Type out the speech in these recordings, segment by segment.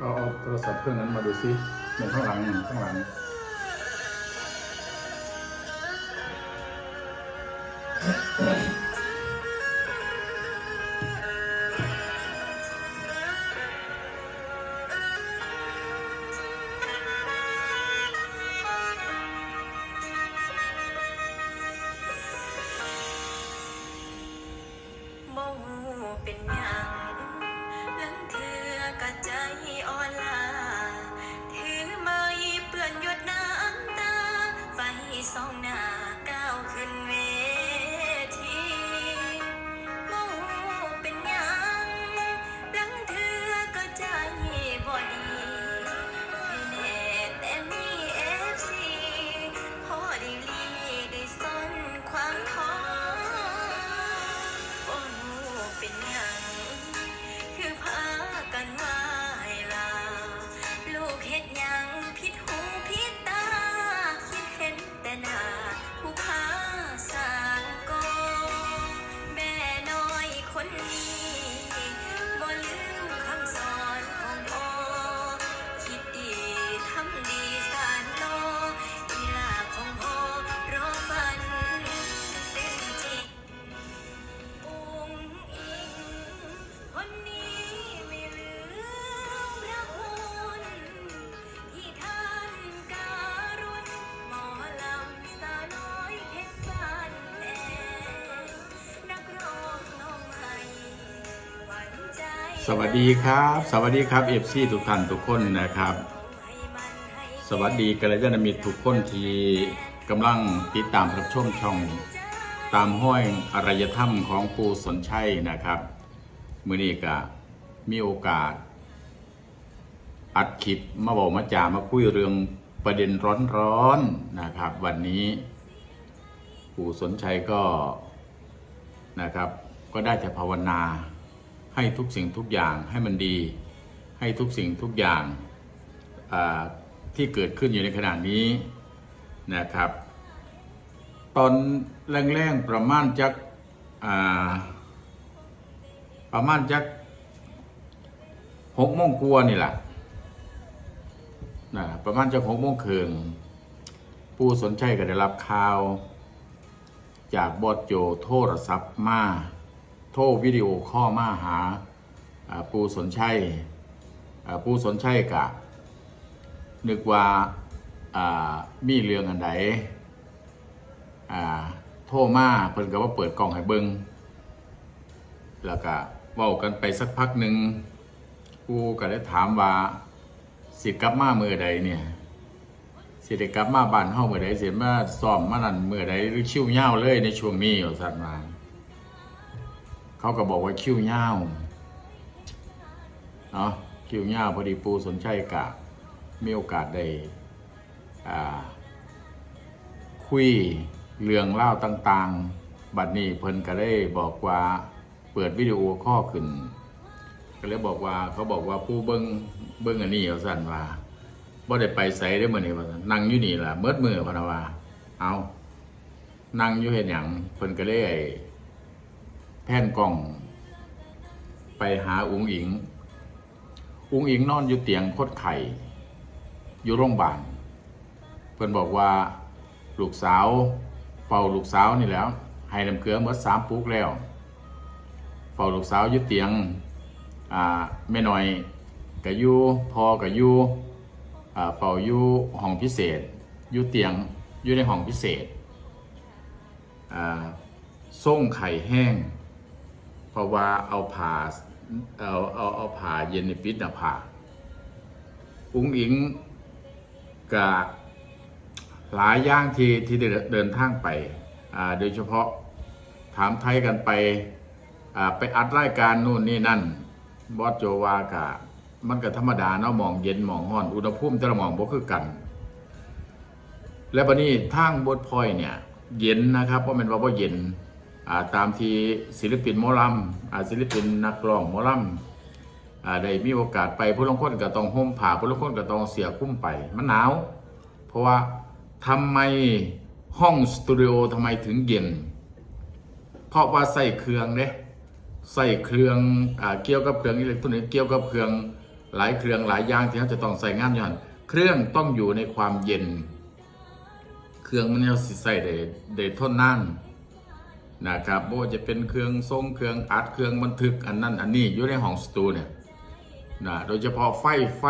เอาเอาโทรศัพท์เครื่องนั้นมาดูซิเหมือนข้างหลังข้างหลังเป็นหยังลังเถือกระใจ สวัสดีครับ สวัสดีครับเอฟซีทุกท่านทุกคนนะครับ สวัสดีกัลยาณมิตรทุกคนที่กำลังติดตามรับชมช่อง ตามห้อยอารยธรรมของปูสนชัยนะครับ มือนี้ก็มีโอกาส อัดคลิปมาบอกมาจ่ามาคุยเรื่องประเด็นร้อนๆนะครับ วันนี้ปู่สนชัยก็นะครับ ก็ได้แต่ภาวนา ให้ทุกสิ่งทุกอย่างให้มันดี ให้ทุกสิ่งทุกอย่างที่เกิดขึ้นอยู่ในขณะนี้นะครับ ตอนแรงๆประมาณจักประมาณจักหกโมงกว่านี่แหละนะประมาณจักหกโมงครึ่งผู้สนใจก็ได้รับข่าว จากบอดโจโทรศัพท์มา โทรวิดีโอข้อมาหาปูสนชัยปูสนชัยกะ นึกว่ามีเรื่องอันใดโทรมาเพิ่นก็ว่าเปิดกล่องให้เบิงแล้วก็เว้ากันไปสักพักหนึ่งกูก็ได้ถามว่าสิกลับมาเมื่อใดเนี่ยสิได้กลับมาบ้านเฮาเมื่อใดสิมาซ้อมมานั่นเมื่อใดหรือคิวเยาวเลยในช่วงนี้ว่าซั่นว่า เขาก็บอกว่าคิวยาเนาะคิวยาพอดีปูสนใจกะมีโอกาสได้คุยเรื่องเล่าต่าง ๆ บัดนี้เพิ่นก็ได้บอกว่าเปิดวิดีโอข้อขึ้น ก็เลยบอกว่าเขาบอกว่าผู้เบิ้งเบิ้งอันนี้เอาสั่นว่าบ่ได้ไปใส่ได้อมื้อนี้ว่านั่งอยู่นี่ล่ะเมิดมือพนว่าเอานั่งอยู่เฮ็ดหยังเพิ่นก็เลย ผ่นกล้อง ไปหาอุงอิง อุงอิงนอนอยู่เตียงคดไข่ อยู่โรงพยาบาลเพิ่อนบอกว่าลูกสาวเฝ้าลูกสาวนี่แล้ว ให้น้ำเกลือหมดสามปุ๊กแล้วเฝ้าลูกสาวอยู่เตียงอ่าแม่หน้อยกับยูพอกับยูอ่าเฝ้าอยู่ห้องพิเศษอยู่เตียงอยู่ในห้องพิเศษอ่าส่งไข่แห้ง เพราะว่าเอาผ่าเอาเอาเอาผ่าเย็นในปิดนะผ่าอุ้งอิงกับหลายย่างที่ที่เดินทางไปอ่าโดยเฉพาะถามไทยกันไปอ่าไปอัดรายการนู่นนี่นั่นบอสโจวากะมันก็ธรรมดาเนาะหมองเย็นหมองห้อน อุณหภูมิแต่ละหมองบ่คือกัน และบัดนี้ทางบทพอยเนี่ย เย็นนะครับเพราะมันว่าบ่เย็น ตามที่ศิลปินหมอลำศิลปินนักร้องหมอลำได้มีโอกาสไปผู้ลงคนก็ต้องห่มผ้าผู้ลงคนก็ต้องเสียคุ้มไปมันหนาว เพราะว่าทำไมห้องสตูดิโอทำไมถึงเย็น เพราะว่าใส่เครื่องเด้ใส่เครื่องอเกี่ยวกับเครื่องอิเล็กทรอนิกส์เกี่ยวกับเครื่องหลายเครื่องหลายอย่างที่เขาจะต้องใส่งานย้อนเครื่องต้องอยู่ในความเย็น เครื่องมันจะสิใส่ได้ได้ทนนาน นะครับบ่ว่าจะเป็นเครื่องทรงเครื่องอัดเครื่องบันทึกอันนั้นอันนี้อยู่ในห้องสตูเนี่ยนะโดยเฉพาะไฟไฟ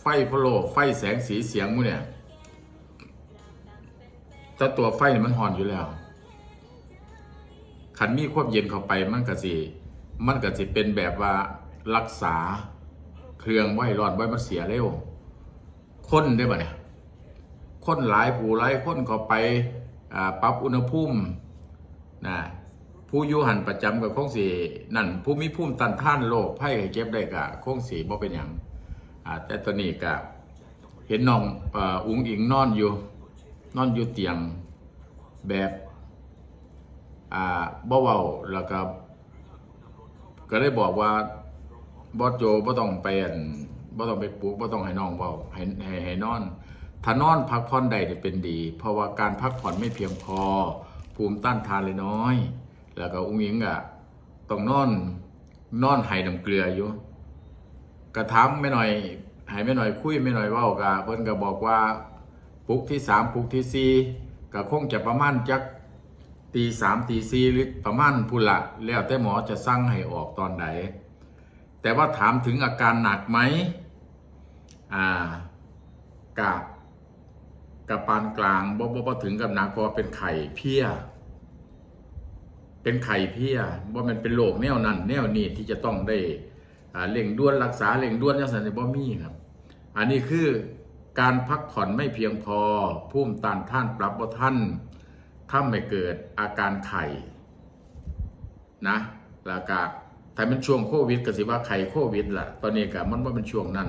ไฟโฟลไฟแสงสีเสียงพวกเนี่ยแต่ตัวไฟมันหอนอยู่แล้วขันมีควบเย็นเข้าไปมันก็สิมันก็สิเป็นแบบว่ารักษาเครื่องไว้รอนไว้มันเสียเร็วค้นได้ปะเนี่ยค้นหลายผู้หลายคนเข้าไปปรับอุณหภูมิ นะผู้อยู่หันประจำกับคงสีนั่นผู้มีภูมิต้านทานโรคไข้ไข้เจ็บได้กะคงสีบ่เป็นอย่างแต่ตอนนี้กะเห็นน้องอ,อุ้งอิงนอนอยู่ นอนอยู่เตียงแบบอ่าบ่เว้าแล้วก็ก็เลยบอกว่าบอสโจบ่ต้องไปอันบ่ต้องไปปลุกบ่ต้องให้น้องเว้าให้ให้ให้นอน ถ้านอนพักผ่อนได้เนี่ยเป็นดี เพราะว่าการพักผ่อนไม่เพียงพอ ภูมิต้านทานเลยน้อย แล้วก็อุ้งอิงอะต้องนอนนอนไห้น้ำเกลืออยู่กระทำไม่หน่อยให้ไม่หน่อยคุยไม่หน่อยว้ากะเพิ่นก็บอกว่าปลุกที่สามปลุกที่สี่ก็คงจะประมาณจักตีสามตีสี่หรือประมาณพุนละแล้วแต่หมอจะสั่งให้ออกตอนใดแต่ว่าถามถึงอาการหนักไหมอ่ากะ กับปานกลางบ่บ่บ่ถึงกับหนักเพราะว่าเป็นไข่เพี้ย เป็นไข่เพี้ยว่ามันเป็นโรคแนวนั้น แนวนี้ที่จะต้องได้เร่งด่วนรักษาเร่งด่วนจังซั่นบ่มีครับ อันนี้คือการพักผ่อนไม่เพียงพอภูมิต้านท่านปรับบ่ทันทำให้เกิดอาการไข่นะแล้วก็ถ้าเป็นช่วงโควิดก็สิว่าไข่โควิดล่ะ ตอนนี้ก็มันบ่าเป็นช่วงนั้น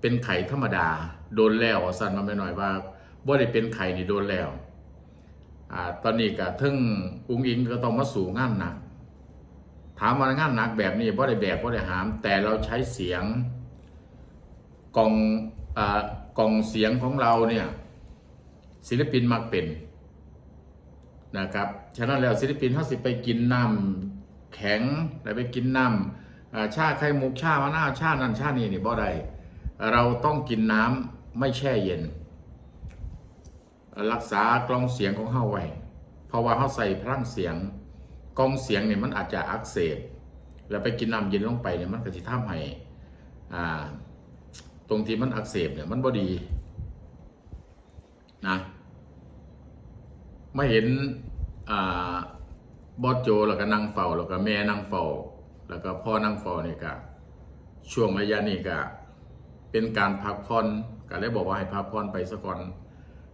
เป็นไข่ธรรมดา โดนแล้วสั่นมาไม่น้อยว่า บ่ได้เป็นไข่นี่โดนแล้วอ่าตอนนี้ก็ทึ่งอุ้งอิงก็ต้องมาสู่งานหนัก ถามว่างานหนักแบบนี้บ่ได้แบกบ่ได้หาม แต่เราใช้เสียงกล่องอ่ากล่องเสียงของเราเนี่ยศิลปินมักเป็นนะครับฉะนั้นแล้วศิลปินเขาสิไปกินน้ำแข็งแล้วไปกินน้ำชาไข่มุกชามะนาวชานั่นชานี่นี่บ่ได้เราต้องกินน้ำไม่แช่เย็น รักษากล้องเสียงของเฮาไว้เพราะว่าเฮาใส่พลังเสียงกล้องเสียงเนี่ยมันอาจจะอักเสบแล้วไปกินน้ำเย็นลงไปเนี่ยมันก็จะทำให้อ่าตรงที่มันอักเสบเนี่ยมันบ่ดีนะไม่เห็นอ่าบอสโจแล้วก็นั่งเฝ้าแล้วก็แม่นั่งเฝ้าแล้วก็พ่อนั่งเฝ้านี่ก็ช่วงระยะนี้ก็เป็นการพักผ่อนก็เลยบอกว่าให้พักผ่อนไปซะก่อน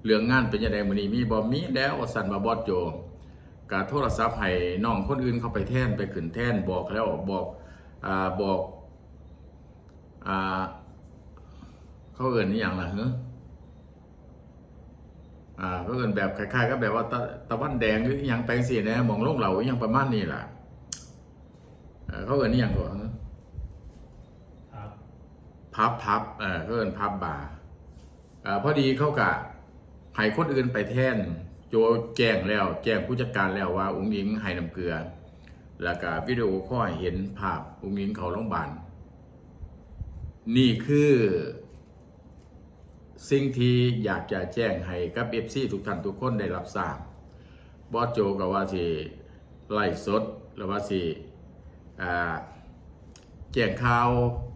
เรื่องงานเป็นยังไงมื้อนี้มีบ่มีแล้วว่าสั่นมาบอสโจกะโทรศัพท์ให้น้องคนอื่นเข้าไปแทนไปขึ้นแทนบอกแล้วบอกอ่าบอกอ่าเขาเอื่นนี่อย่างล่ะเฮ้ออ่าเขาเอื่นแบบคล้ายๆก็แบบว่าตะตะวันแดงหรืออหย่างแปลงสีนะมองลงเหล่าอหย่างประมาณนี้ล่ะเอ่อเขาเอื่นนี่อย่างก่อนครับพับพับเออเขาเอินพับบาร์อ่าพอดีเขากะ ให้คนอื่นไปแทน โจแจ้งแล้ว แจ้งผู้จัดการแล้วว่า อุ้งอิงให้น้ำเกลือ แล้วก็วิดีโอข้อเห็นภาพอุ้งอิงเขาโรงพยาบาลนี่คือ สิ่งที่อยากจะแจ้งให้กับเอฟซีทุกท่านทุกคนได้รับทราบบอสโจก็ว่าสิไล่สดหรือว่าสิแจ้งข่าว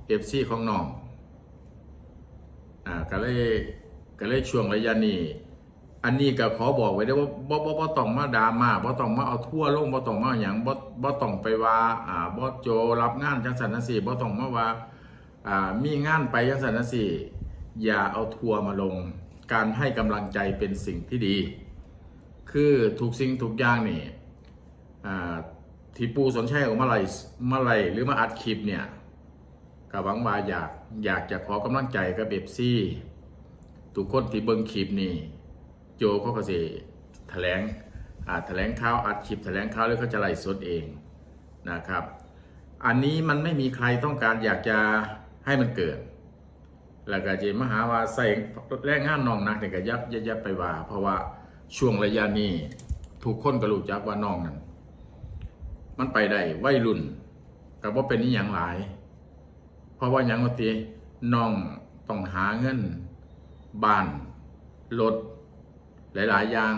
เอฟซีของน้องอ่าก็เลย ก็เลยช่วงระยะนี้อันนี้ก็ขอบอกไว้ได้ว่าบ่บ่บ่ต้องมาดราม่าบ่ต้องมาเอาทั่วลงบ่ต้องมาหยังบ่บ่ต้องไปว่าอ่าบ่โจรับงานจังซั่นจังซี่บ่ต้องมาว่าอ่ามีงานไปจังซั่นจังซี่อย่าเอาทัวร์มาลง การให้กำลังใจเป็นสิ่งที่ดี คือทุกสิ่งทุกอย่างนี่อ่าที่ปูสนชัยออกมาไล่มาไลหรือมาอัดคลิปเนี่ยก็หวังว่าอยากอยากจะขอกำลังใจกับเบบซี่ ทุกคนที่เบิ่งคลิปนี่โจเขาก็สิแถลงอ่าแถลงข่าวอัดคลิปแถลงข่าวหรือเขาจะไล่สดเองนะครับ อันนี้มันไม่มีใครต้องการอยากจะให้มันเกิดแล้วก็จะมหาว่าใส่แรงงานน้องนักเนี่ยก็ยับยับยับไปว่า เพราะว่าช่วงระยะนี้ทุกคนก็รู้จักว่าน้องนั้นมันไปได้วัยรุ่นกับว่าเป็นนิอย่างหลาย เพราะว่าอย่างว่าติน้องต้องหาเงิน บ้าน รถ หลาย ๆ อย่าง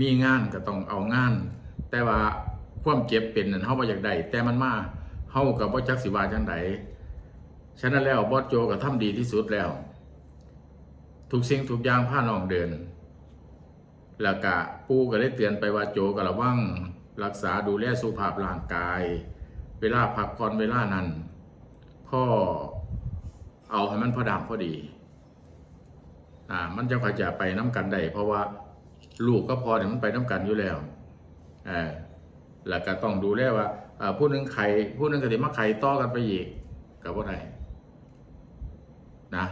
มีงานก็ต้องเอางาน แต่ว่าความเจ็บเป็นนั่นเฮาบ่อยากได้แต่มันมาเฮากับบ่จักสิว่าจังไดฉะนั้นแล้วบอสโจก็ทำดีที่สุดแล้ว ทุกสิ่งทุกอย่างพาน้องเดิน แล้วก็ปู่ก็ได้เตือนไปว่าโจก็ระวังรักษาดูแลสุขภาพร่างกาย เวลาพักผ่อนเวลานั้นพ่อเอาให้มันพอดามพอดี อ่า มันจะค่อยจะไปน้ำกันได้เพราะว่าลูกก็พอเนี่ยมันไปน้ำกันอยู่แล้วเออแล้วก็ต้องดูแลว่าอ่าผู้นึงไข่ผู้นึงก็สิมาไข่ต่อกันไปอีกกับว่าไดนะ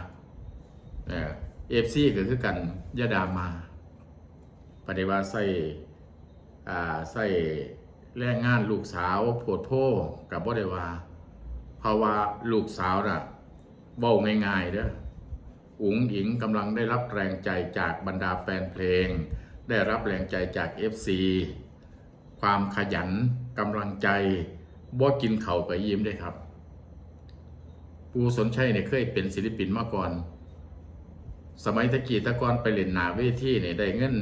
เอฟซีก็คือกันยาดามาปฏิวัติใส่อ่าใส่แรงงานลูกสาวโพดโพกับบ่ได้ว่าเพราะว่าลูกสาวน่ะเว้าง่ายๆเด้อ อุ๋งอิงกำลังได้รับแรงใจจากบรรดาแฟนเพลง ได้รับแรงใจจาก FC ความขยันกำลังใจบ่กินเข่ากับยิ้มได้ครับ ปูสนชัยเนี่ยเคยเป็นศิลปินมาก่อน สมัยตะกี้ตะกอนไปเล่นหนาเวทีเนี่ยได้เงิน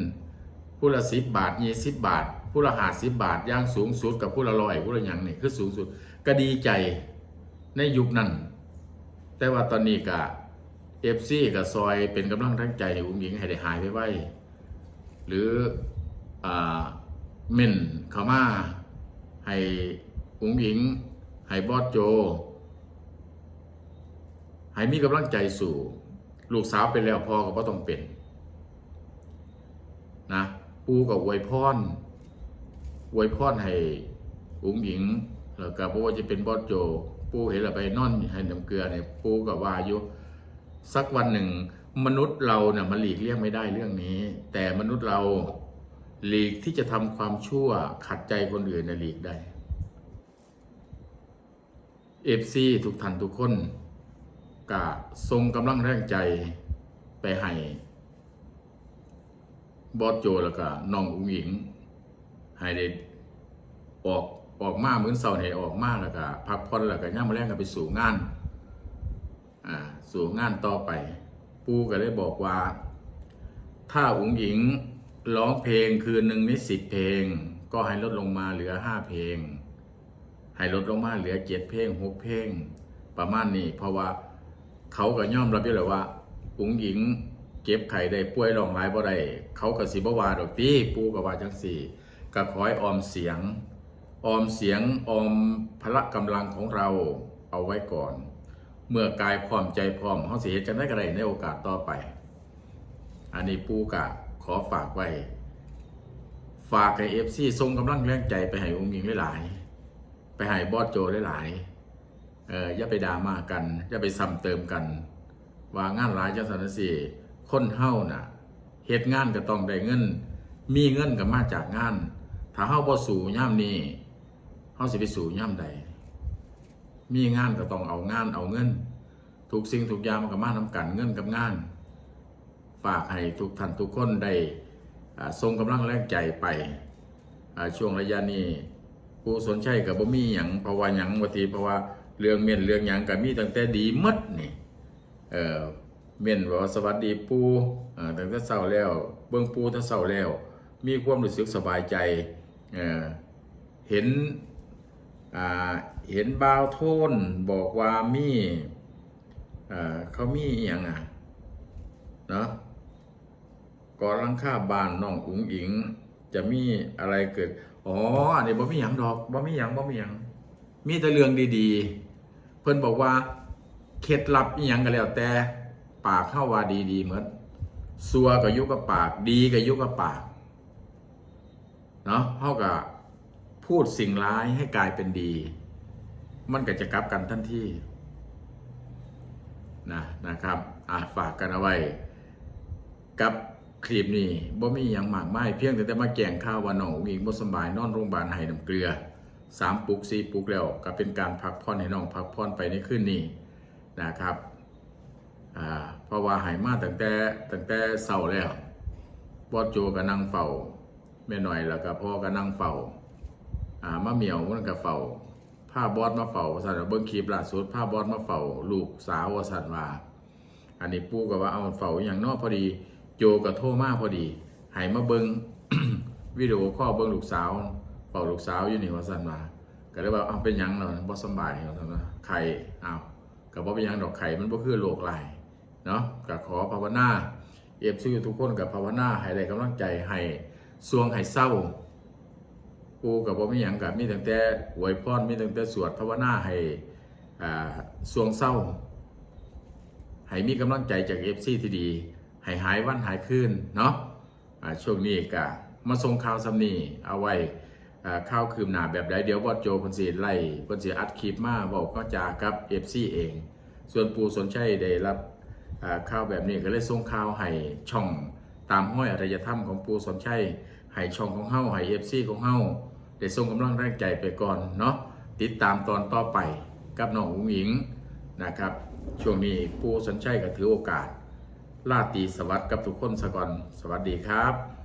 ผู้ละสิบบาทยี่สิบบาทผู้ละหาสิบบาทย่างสูงสุดกับผู้ละร้อยผู้ละยังนี่คือสูงสุด ก็ดีใจในยุคนั้น แต่ว่าตอนนี้ก็ เอฟซีกับซอยเป็นกำลังทั้งใจให้อุ้งอิงให้ได้หายไปไวหรืออเม่นเขามาให้อุ้งอิงให้บอสโจ ให้มีกำลังใจสู่ ลูกสาวเป็นแล้วพ่อก็บ่ต้องเป็น นะปูกับวยพรอวยพรให้อุ้งอิงแล้วก็บ่ว่าจะเป็นบอสโจ ปูเห็นแล้วไปนอนให้น้ำเกลือเนี่ยปูกับว่าอยู่ สักวันหนึ่ง มนุษย์เราเนี่ยมันหลีกเลี่ยงไม่ได้เรื่องนี้ แต่มนุษย์เราหลีกที่จะทำความชั่วขัดใจคนอื่นในหลีกได้เอฟซีทุกท่านทุกคนกะทรงกำลังแรงใจไปให้บอสโจแล้วก็น้องอุ้งหญิงให้ได้ออกออกมาเหมือนเสาร์ให้ออกมาแล้วก็พักผ่อนแล้วก็ย่ามาแรงกันไปสู่งาน สู่งานต่อไป ปูก็เลยบอกว่า ถ้าอุ๋งหญิงร้องเพลงคืนหนึ่งนี่สิบเพลง ก็ให้ลดลงมาเหลือห้าเพลง ให้ลดลงมาเหลือเจ็ดเพลงหกเพลง ประมาณนี้ เพราะว่าเขาก็ย่อมรับอยู่แล้วว่าอุ๋งหญิงเก็บไข่ได้ป่วยรองหลายบ่ได้เขาก็สิบวาดอกตีปูก็ว่าจังสี่ก็ขอให้ออมเสียง ออมเสียงออมพละกำลังของเราเอาไว้ก่อน เมื่อกายพร้อมใจพร้อมเขาสิเหตุกันได้ก็ได้ในโอกาสต่อไป อันนี้ปูกะขอฝากไว้ ฝากให้เอฟซีทรงกำลังแรงใจไปให้องค์หญิงหลายๆไปให้บอสโจหลายๆเอออย่าไปด่ามากัน อย่าไปซ้ำเติมกัน ว่างานหลายจังสันนสีคนเฮ้าน่ะเหตุงานก็ต้องได้เงิน มีเงินก็มาจากงาน ถ้าเฮ้าบ่สู่ย่ามนี้เฮ้าสิไปสู่ย่ามใด มีงานก็ต้องเอางานเอาเงิน ทุกสิ่งทุกอย่างมันก็มาทำกันเงินกับงาน ฝากให้ทุกท่านทุกคนได้ทรงกำลังแรงใจไปช่วงระยะนี้ผู้สนใจกับบ่มีหยังเพราะว่าหยังบางทีเพราะว่าเรื่องเมียนเรื่องหยังก็มีตั้งแต่ดีหมดนี่เออเมียนบอกว่าสวัสดีปูตั้งแต่เช้าแล้ว เบื้องปูถ้าเช้าแล้ว มีความรู้สึกสบายใจเออเห็นอ่า เห็นบาวโทนบอกว่ามีอ่าเขามีอย่างอะเนาะก่อนลังค่าบานน้องอุ๋งอิง จะมีอะไรเกิด อ๋ออันนี้บ่มีหยังดอกบ่มีหยังบ่มีหยังมีแต่เรื่องดีๆ เพิ่นบอกว่าเคล็ดลับอีหยังก็แล้วแต่ปากเข้าว่าดีๆเหมือนซัวกับยุกับปาก ดีกับยุกับปากเนาะเท่ากับพูดสิ่งร้ายให้กลายเป็นดี มันก็จะกลับกันทันทีนะนะครับอ่าฝากกันเอาไว้ กับคลิปนี้บ่มีอย่างมากมายเพียงแต่มาแจ้งข่าวว่าน้องอุ๋งอิงบ่สบายนอนโรงพยาบาลให้น้ำเกลือสามปุกสี่ปุกแล้วก็เป็นการพักผ่อนให้น้องพักผ่อนไปในคืนนี้นะครับอ่าเพราะว่าหายมาตั้งแต่ตั้งแต่เศร้าแล้วบอสโจก็นั่งเฝ้าแม่หน่อยแล้วก็พ่อก็นั่งเฝ้าอ่ามาเหมียวมันก็เฝ้า พาบอสมาเฝ้าสันว่าเบิ่งคลิปล่าสุดพาบอสมาเฝ้าลูกสาวสันว่า อันนี้ปู่ก็ว่าเอาเฝ้าอย่างนอกพอดี โจก็โทมาพอดีให้มาเบิ่งวิดีโอคอเบิ่งลูกสาวเฝ้าลูกสาวอยู่นี่ว่าสันว่าก็เลยว่าเอาเป็นยังเนาะบ่สำบายว่าซั่นว่าไข้อ้าวก็บ่เป็นยังดอกไข้มันบ่คือโรคหลายเนาะก็ขอภาวนาเอฟซีทุกคนกับภาวนาให้ได้กำลังใจให้สวงให้เศร้า ปูกับว่ามีหยังกับมีตั้งแต่อวยพรมีตั้งแต่สวดภาวนาให้สวงเศร้าให้มีกำลังใจจากเอฟซีที่ดี ให้หายวันหายคืนเนาะช่วงนี้ก็มาส่งข่าวสำนีเอาไว้ข่าวคืมหนาแบบใดเดี๋ยวบอสโจเพันสีไล่เพันสีอัดคลิปมาบอกก็จากับเอฟซีเอง ส่วนปูสนชัยได้รับข่าวแบบนี้ก็เลยส่งข่าวให้ช่องตามห้อยอารยธรรมของปูสนชัยให้ช่องของเฮาให้เอฟซีของเฮา ได้ส่งกำลังแรงใจไปก่อนเนาะติดตามตอนต่อไปกับน้องอุ๋งหญิงนะครับ ช่วงนี้ปู้สนชัยก็ถือโอกาสลาตีสวัสดิ์กับทุกคนสก่อน สวัสดีครับ